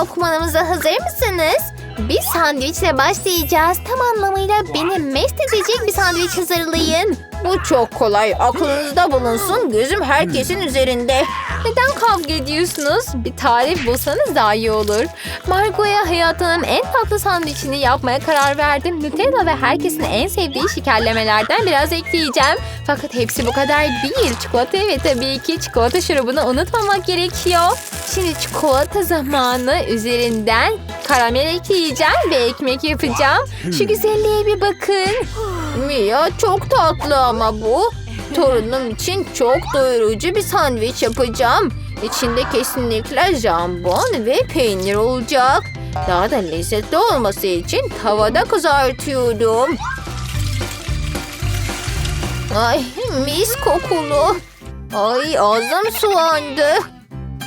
okumanımıza hazır mısınız? Bir sandviçle başlayacağız. Tam anlamıyla beni mest edecek bir sandviç hazırlayın. Bu çok kolay. Aklınızda bulunsun. Gözüm herkesin üzerinde. Neden kavga ediyorsunuz? Bir tarif bulsanız daha iyi olur. Margot'a hayatının en tatlı sandviçini yapmaya karar verdim. Nutella ve herkesin en sevdiği şekerlemelerden biraz ekleyeceğim. Fakat hepsi bu kadar değil. Çikolata ve tabii ki çikolata şurubunu unutmamak gerekiyor. Şimdi çikolata zamanı üzerinden karamel ekleyeceğim ve ekmek yapacağım. Şu güzelliğe bir bakın. Mia çok tatlı ama bu. Torunum için çok doyurucu bir sandviç yapacağım. İçinde kesinlikle jambon ve peynir olacak. Daha da lezzetli olması için tavada kızartıyorum. Ay mis kokulu. Ay ağzım sulandı.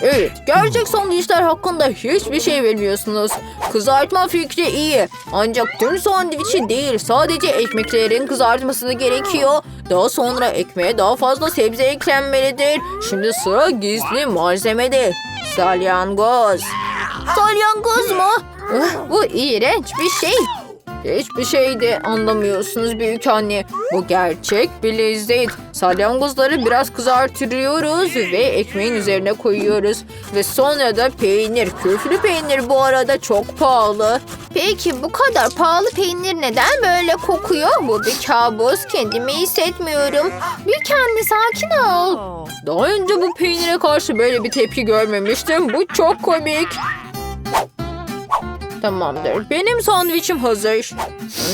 Evet, gerçek sandviçler hakkında hiçbir şey bilmiyorsunuz. Kızartma fikri iyi. Ancak tüm sandviçi değil, sadece ekmeklerin kızartmasını gerekiyor. Daha sonra ekmeğe daha fazla sebze eklenmelidir. Şimdi sıra gizli malzemede. Salyangoz. Salyangoz mu? Bu iğrenç bir şey. Hiçbir şey de anlamıyorsunuz büyük anne. Bu gerçek bir lezzet. Salyangozları biraz kızartıyoruz ve ekmeğin üzerine koyuyoruz. Ve sonra da peynir. Küflü peynir bu arada çok pahalı. Peki bu kadar pahalı peynir neden böyle kokuyor? Bu bir kabus. Kendimi hissetmiyorum. Büyük anne sakin ol. Daha önce bu peynire karşı böyle bir tepki görmemiştim. Bu çok komik. Tamamdır. Benim sandviçim hazır.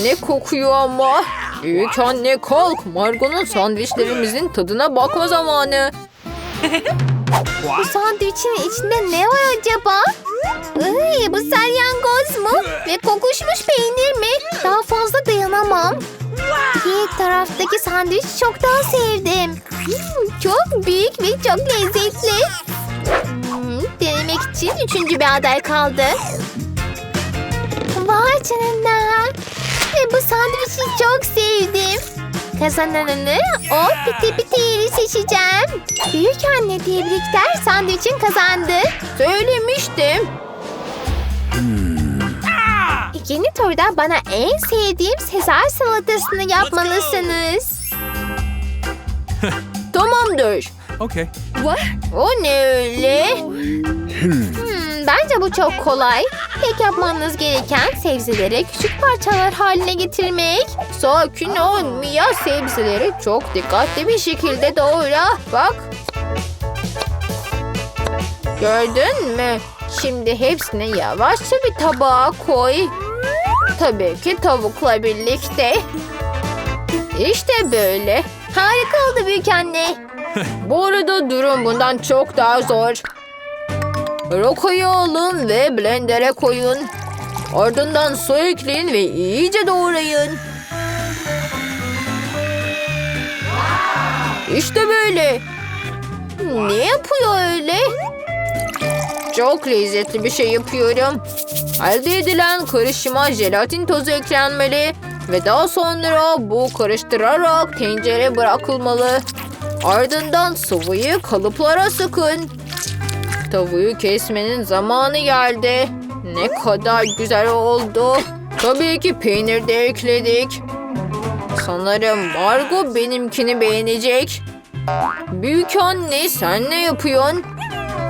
Ne kokuyor ama. Büyük anne kalk. Margot'un sandviçlerimizin tadına bakma zamanı. Bu sandviçin içinde ne var acaba? Iy, bu salyangoz mu? Ve kokuşmuş peynir mi? Daha fazla dayanamam. Diğer taraftaki sandviç çok daha sevdim. Hmm, çok büyük ve çok lezzetli. Hmm, denemek için üçüncü bir aday kaldı. Vay canına. Ve bu sandviçi çok sevdim. Kazananını o piti piti yeri seçeceğim. Büyük anne tebrikler sandviçin kazandı. Söylemiştim. Yeni turda bana en sevdiğim Sezar salatasını yapmalısınız. Tamamdır. Okay. O ne öyle? Bence bu çok kolay. Tek yapmanız gereken sebzeleri küçük parçalar haline getirmek. Sakin ol Mia sebzeleri çok dikkatli bir şekilde doğra. Bak. Gördün mü? Şimdi hepsini yavaşça bir tabağa koy. Tabii ki tavukla birlikte. İşte böyle. Harika oldu büyük anne. Bu arada durum bundan çok daha zor. Rokoyu alın ve blendere koyun. Ardından su ekleyin ve iyice doğrayın. İşte böyle. Ne yapıyor öyle? Çok lezzetli bir şey yapıyorum. Elde edilen karışıma jelatin tozu eklenmeli ve daha sonra bu karıştırarak tencere bırakılmalı. Ardından sıvıyı kalıplara sıkın. Tavuğu kesmenin zamanı geldi. Ne kadar güzel oldu. Tabii ki peynir de ekledik. Sanırım Margot benimkini beğenecek. Büyük anne sen ne yapıyorsun?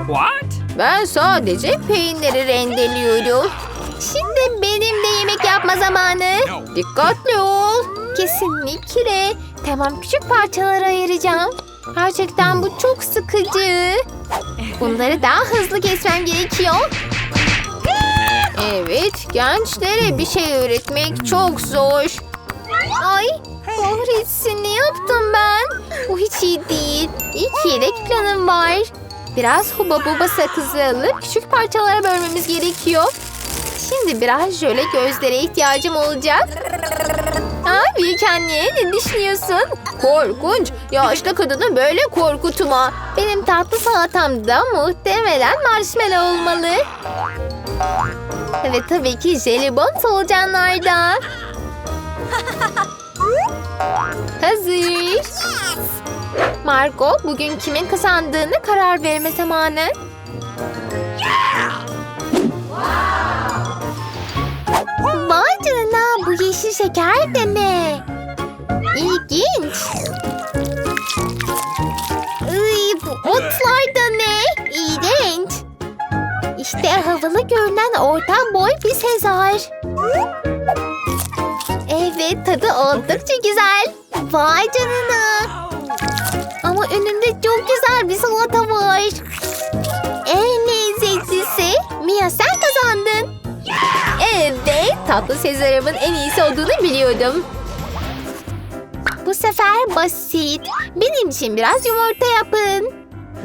What? Ben sadece peyniri rendeliyorum. Şimdi benim de yemek yapma zamanı. Dikkatli ol. Kesinlikle. Tamam küçük parçalara ayıracağım. Gerçekten bu çok sıkıcı. Bunları daha hızlı kesmem gerekiyor. Evet, gençlere bir şey öğretmek çok zor. Ay kahretsin ne yaptım ben? Bu hiç iyi değil. İlk yedek planım var. Biraz huba buba sakızı alıp küçük parçalara bölmemiz gerekiyor. Şimdi biraz jöle gözlere ihtiyacım olacak. Aa, büyük anne ne düşünüyorsun? Korkunç. Yaşlı kadını böyle korkutma. Benim tatlı salatamda muhtemelen marshmallow olmalı. Ve tabii ki jelibon solucanlarda. Hazır. Margot bugün kimin kazandığını karar verme zamanı. Şeker de ne? İlginç. Iy, bu otlar da ne? İğrenç. İşte havalı görünen orta boy bir Sezar. Evet tadı oldukça güzel. Vay canına. Ama önünde çok güzel bir salata var. En lezzetlisi. Mia sen tatlı Sezar'ımın en iyisi olduğunu biliyordum. Bu sefer basit. Benim için biraz yumurta yapın.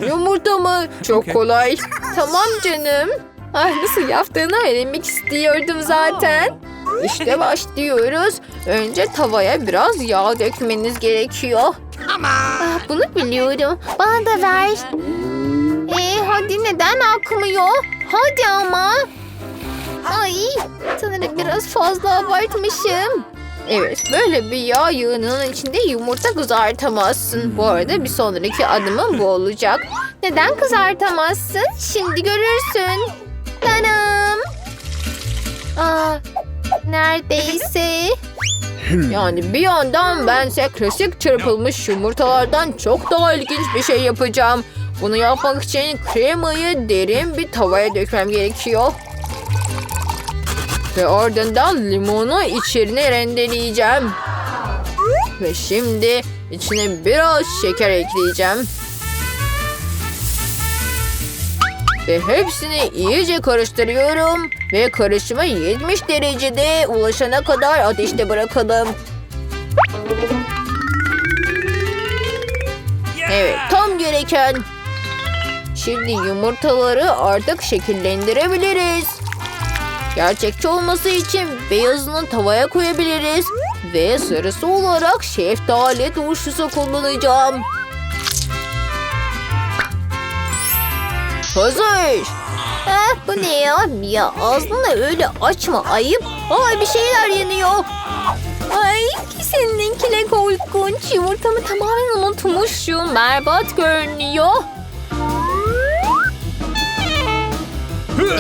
Yumurta mı? Çok kolay. Tamam canım. Ay nasıl yaptığını öğrenmek istiyordum zaten. İşte başlıyoruz. Önce tavaya biraz yağ dökmeniz gerekiyor. Ah, bunu biliyorum. Bana da ver. Ee, hadi neden akmıyor? Hadi ama. Ay sanırım biraz fazla abartmışım. Evet, böyle bir yağ yığınının içinde yumurta kızartamazsın. Bu arada bir sonraki adımın bu olacak. Neden kızartamazsın? Şimdi görürsün. Tanım. Aa, neredeyse. Yani bir yandan bense klasik çırpılmış yumurtalardan çok daha ilginç bir şey yapacağım. Bunu yapmak için kremayı derin bir tavaya dökmem gerekiyor. Ve ardından limonu içine rendeleyeceğim. Ve şimdi içine biraz şeker ekleyeceğim. Ve hepsini iyice karıştırıyorum. Ve karışımı 70 derecede ulaşana kadar ateşte bırakalım. Evet, tam gereken. Şimdi yumurtaları artık şekillendirebiliriz. Gerçekçi olması için beyazını tavaya koyabiliriz. Ve sarısı olarak şeftali turşusu kullanacağım. Hazır. Ah, bu ne ya? Ya ağzını öyle açma ayıp. Ay bir şeyler yanıyor. Ay seninkiyle korkunç. Yumurtamı tamamen unutmuşum. Berbat görünüyor.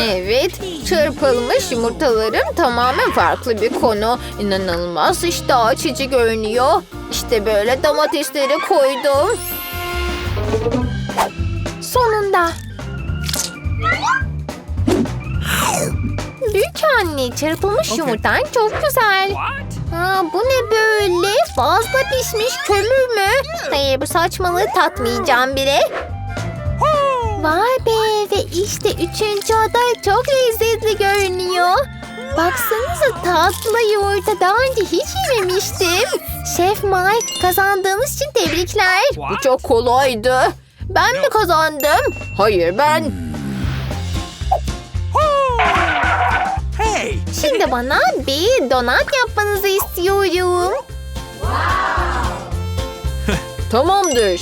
Evet, çırpılmış yumurtalarım tamamen farklı bir konu. İnanılmaz iştah açıcı görünüyor. İşte böyle domatesleri koydum. Sonunda. Büyük anne çırpılmış yumurtan çok güzel. Ha, bu ne böyle? Fazla pişmiş kömür mü? Hayır bu saçmalığı tatmayacağım bile. Vay be ve işte üçüncü aday çok lezzetli görünüyor. Baksanıza tatlı yumurta daha önce hiç yememiştim. Şef Mike kazandığınız için tebrikler. Bu çok kolaydı. Ben mi kazandım? Hayır ben. Hey! Şimdi bana bir donat yapmanızı istiyorum. Tamamdır.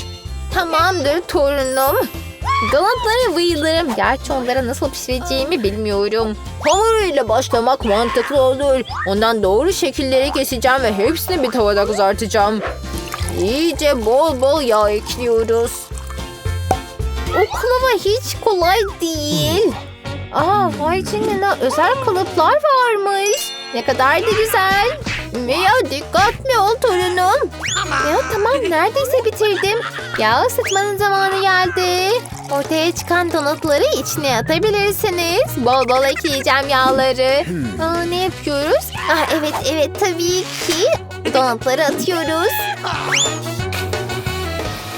Tamamdır torunum. Donatlara bayılırım. Gerçi onlara nasıl pişireceğimi bilmiyorum. Hamuruyla başlamak mantıklı olur. Ondan doğru şekilleri keseceğim ve hepsini bir tavada kızartacağım. İyice bol bol yağ ekliyoruz. Oklava hiç kolay değil. Aa vay canına özel kalıplar varmış. Ne kadar da güzel. Mia dikkatli ol torunum. Ya tamam neredeyse bitirdim. Yağ ısıtmanın zamanı geldi. Ortaya çıkan donatları içine atabilirsiniz. Bol bol ekleyeceğim yağları. Aa, ne yapıyoruz? Ah, evet evet tabii ki. Donatları atıyoruz.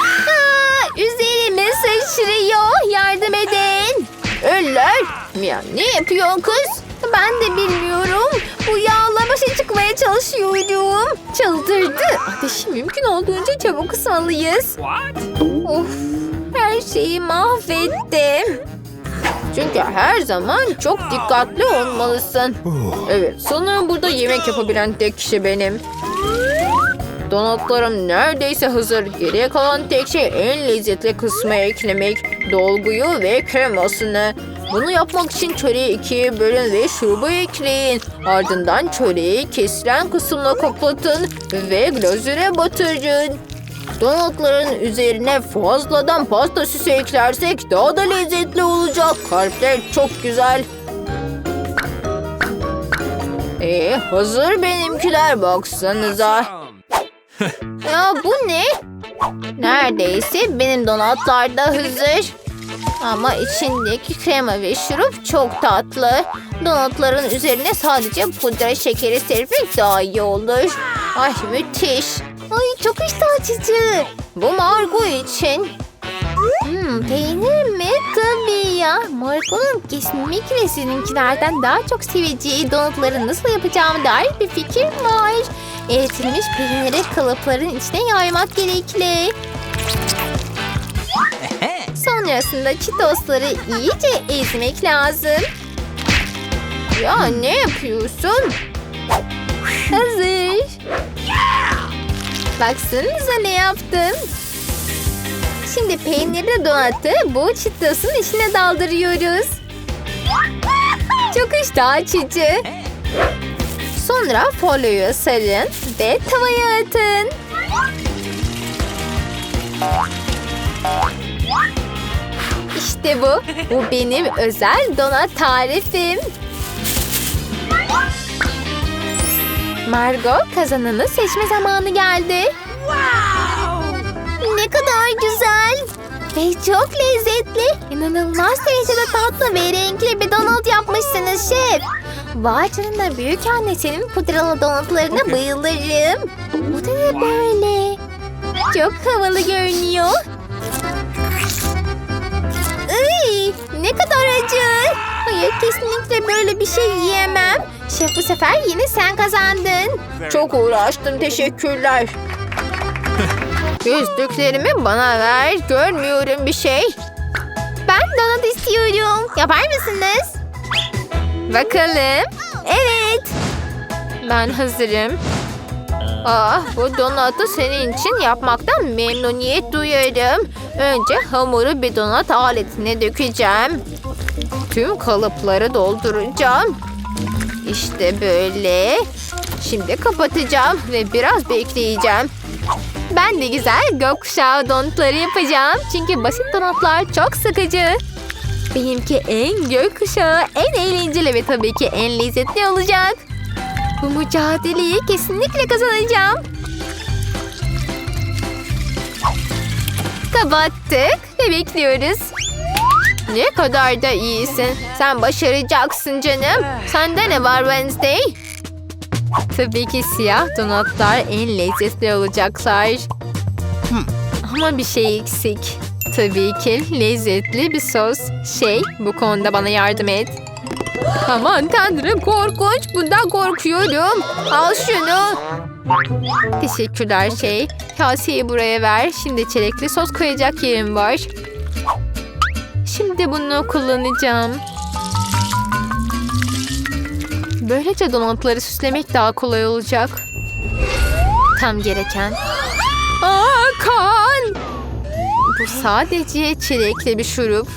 Aa, üzerime sıçrıyor. Yardım edin. Eller. Mia ne yapıyorsun kız? Ben de bilmiyorum. Bu yağla başa çıkmaya çalışıyorum. Çıldırdı. Ateşi mümkün olduğunca çabuk kısmalıyız. What? Of, her şeyi mahvettim. Çünkü her zaman çok dikkatli olmalısın. Evet, sanırım burada yemek yapabilen tek kişi benim. Donatlarım neredeyse hazır. Geriye kalan tek şey en lezzetli kısmı eklemek. Dolguyu ve kremasını. Bunu yapmak için çöreği ikiye bölün ve şurubu ekleyin. Ardından çöreği kesilen kısımla kapatın ve glazüre batırın. Donatların üzerine fazladan pasta süsü eklersek daha da lezzetli olacak. Kalpler çok güzel. Ee, hazır benimkiler baksanıza. Ya bu ne? Neredeyse benim donatlar da hazır. Ama içindeki krema ve şurup çok tatlı. Donatların üzerine sadece pudra şekeri serpmek daha iyi olur. Ay müthiş. Ay çok iştah açıcı. Bu Margot için. Hmm, peynir mi? Tabii ya. Margot'un kesinlikle sizinkilerden daha çok seveceği donutları nasıl yapacağımı dair bir fikir var. Eritilmiş peyniri kalıpların içine yaymak gerekli. Sonrasında çitosları iyice ezmek lazım. Ya ne yapıyorsun? Hazır. Baksanıza ne yaptım. Şimdi peynirli donatı bu çitosun içine daldırıyoruz. Çok iştah açıcı. Sonra folyoyu sarın ve tavaya atın. İşte bu. Bu benim özel donat tarifim. Margot kazananı seçme zamanı geldi. Ne kadar güzel. Ve çok lezzetli. İnanılmaz derecede tatlı ve renkli bir donut yapmışsınız şef. Vay canına büyük annesinin pudralı donutlarına bayılırım. Bu da ne böyle? Çok havalı görünüyor. Acı. Hayır kesinlikle böyle bir şey yiyemem. Şef bu sefer yine sen kazandın. Çok uğraştım teşekkürler. Gözlüklerimi bana ver. Görmüyorum bir şey. Ben donut istiyorum. Yapar mısınız? Bakalım. Evet. Ben hazırım. Ah, bu donatı senin için yapmaktan memnuniyet duyarım. Önce hamuru bir donat aletine dökeceğim. Tüm kalıpları dolduracağım. İşte böyle. Şimdi kapatacağım ve biraz bekleyeceğim. Ben de güzel gökkuşağı donutları yapacağım. Çünkü basit donutlar çok sıkıcı. Benimki en gökkuşağı, en eğlenceli ve tabii ki en lezzetli olacak. Bu mücadeleyi kesinlikle kazanacağım. Kapattık ve bekliyoruz. Ne kadar da iyisin. Sen başaracaksın canım. Sende ne var Wednesday? Tabii ki siyah donatlar en lezzetli olacaklar. Ama bir şey eksik. Tabii ki lezzetli bir sos. Şey, bu konuda bana yardım et. Aman tanrım korkunç. Bundan korkuyorum. Al şunu. Teşekkürler şey. Kaseyi buraya ver. Şimdi çilekli sos koyacak yerim var. Şimdi bunu kullanacağım. Böylece donatları süslemek daha kolay olacak. Tam gereken. Aa kan! Bu sadece çilekli bir şurup.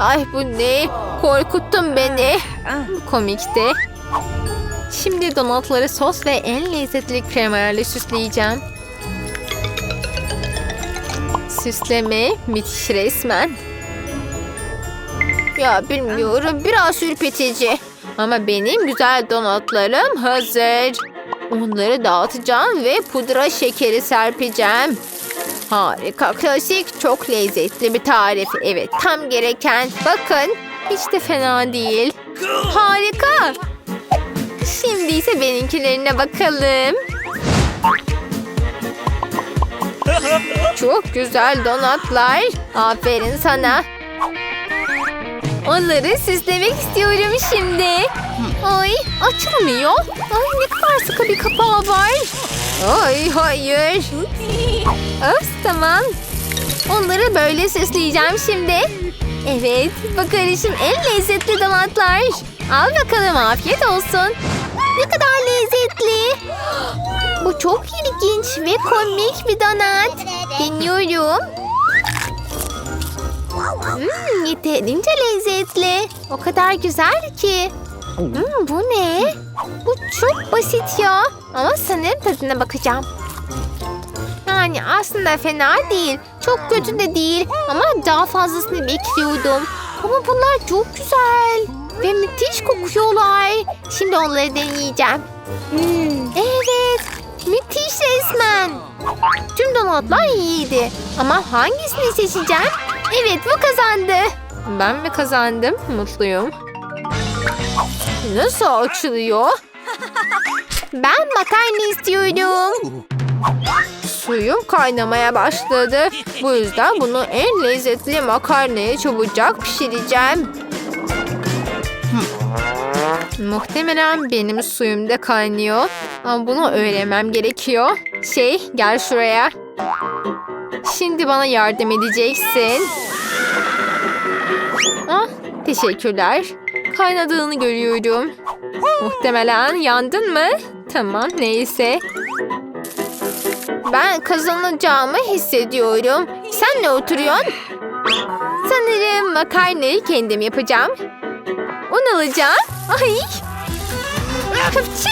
Ay bu ne? Korkuttun beni. Komikti. Şimdi donatları sos ve en lezzetli kremalarla süsleyeceğim. Süsleme müthiş resmen. Ya bilmiyorum biraz ürpetici. Ama benim güzel donatlarım hazır. Onları dağıtacağım ve pudra şekeri serpeceğim. Harika, klasik, çok lezzetli bir tarif. Evet, tam gereken. Bakın, hiç de fena değil. Harika. Şimdi ise benimkilerine bakalım. Çok güzel donatlar. Aferin sana. Onları süslemek istiyorum şimdi. Ay açılmıyor. Ay ne kadar sıkı bir kapağı var. Ay hayır. Öf tamam. Onları böyle süsleyeceğim şimdi. Evet bakarışım en lezzetli donatlar. Al bakalım afiyet olsun. Ne kadar lezzetli. Bu çok ilginç ve komik bir donat. Deniyorum. Hmm, yeterince lezzetli. O kadar güzel ki. Hmm, bu ne? Bu çok basit ya. Ama sanırım tadına bakacağım. Yani aslında fena değil. Çok kötü de değil. Ama daha fazlasını bekliyordum. Ama bunlar çok güzel. Ve müthiş kokuyorlar. Şimdi onları deneyeceğim. Evet. Müthiş resmen. Tüm donatlar iyiydi. Ama hangisini seçeceğim? Evet bu kazandı. Ben mi kazandım? Mutluyum. Nasıl açılıyor? Ben makarna istiyorum. Suyum kaynamaya başladı. Bu yüzden bunu en lezzetli makarnayı çabucak pişireceğim. Muhtemelen benim suyum da kaynıyor. Ama bunu öğrenmem gerekiyor. Şey, gel şuraya. Şimdi bana yardım edeceksin. Ah, teşekkürler. Kaynadığını görüyorum. Muhtemelen yandın mı? Tamam, neyse. Ben kazanacağımı hissediyorum. Sen ne oturuyorsun? Sanırım makarnayı kendim yapacağım. Un alacağım. Ay. Kapçı.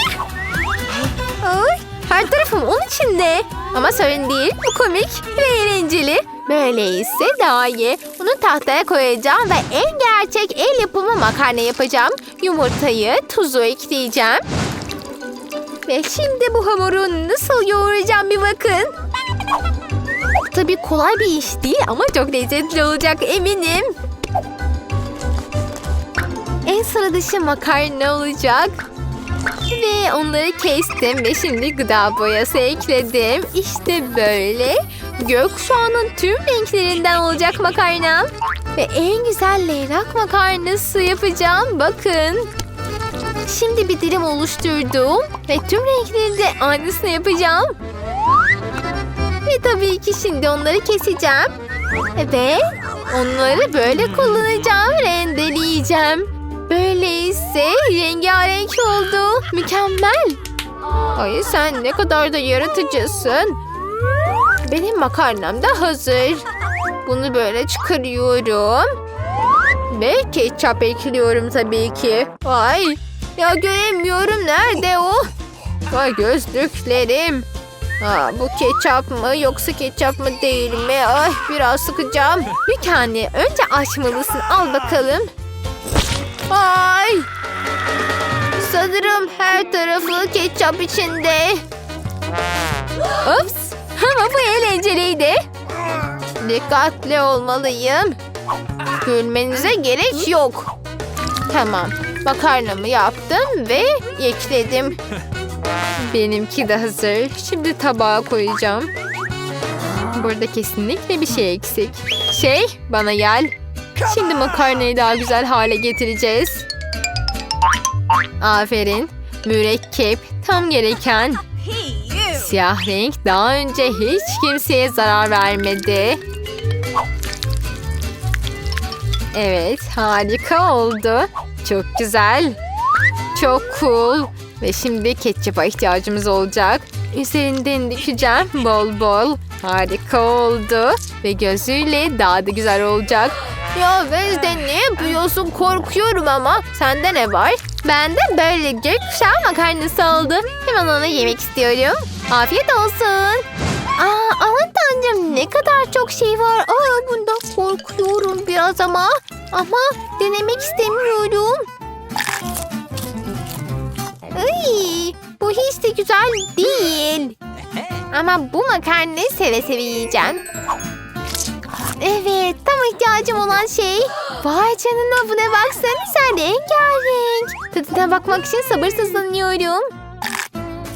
Ay. Her tarafım un içinde. Ama sorun değil. Bu komik ve eğlenceli. Böyleyse daha iyi. Onu tahtaya koyacağım ve en gerçek el yapımı makarna yapacağım. Yumurtayı, tuzu ekleyeceğim. Ve şimdi bu hamuru nasıl yoğuracağım bir bakın. Tabii kolay bir iş değil ama çok lezzetli olacak eminim. En sıra dışı makarna olacak. Ve onları kestim ve şimdi gıda boyası ekledim. İşte böyle. Gökkuşağının tüm renklerinden olacak makarnam. Ve en güzel leylak makarnası yapacağım. Bakın. Şimdi bir dilim oluşturdum. Ve tüm renkleri de aynısını yapacağım. Ve tabii ki şimdi onları keseceğim. Ve onları böyle kullanacağım. Rendeleyeceğim. Böyleyse rengarenk oldu. Mükemmel. Ay sen ne kadar da yaratıcısın. Benim makarnam da hazır. Bunu böyle çıkarıyorum. Ve ketçap ekliyorum tabii ki. Ay ya göremiyorum nerede o? Ay gözlüklerim. Aa, bu ketçap mı yoksa ketçap mı değil mi? Ay biraz sıkacağım. Mükemmel. Önce açmalısın. Al bakalım. Ay! Sanırım her tarafı ketçap içinde. Ups! Ama bu eğlenceliydi. Dikkatli olmalıyım. Gülmenize gerek yok. Tamam. Makarnamı yaptım ve ekledim. Benimki de hazır. Şimdi tabağa koyacağım. Burada kesinlikle bir şey eksik. Şey, bana gel. Şimdi makarnayı daha güzel hale getireceğiz. Aferin. Mürekkep tam gereken. Siyah renk daha önce hiç kimseye zarar vermedi. Evet harika oldu. Çok güzel. Çok cool. Ve şimdi ketçapa ihtiyacımız olacak. Üzerinden dökeceğim bol bol. Harika oldu. Ve gözüyle daha da güzel olacak. Ya Wednesday ne yapıyorsun? Korkuyorum ama. Sende ne var? Bende böyle gökkuşağı makarnası oldu. Hemen onu yemek istiyorum. Afiyet olsun. Aa, aman tanrım ne kadar çok şey var. Aa, bundan korkuyorum biraz ama. Ama denemek istemiyorum. Ay, bu hiç de güzel değil. Ama bu makarnayı seve seve yiyeceğim. Evet tam ihtiyacım olan şey. Vay canına bu ne baksana sen rengarenk. Tadına bakmak için sabırsızlanıyorum.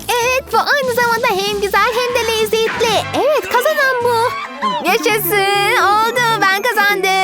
Evet bu aynı zamanda hem güzel hem de lezzetli. Evet kazanan bu. Yaşasın oldu ben kazandım.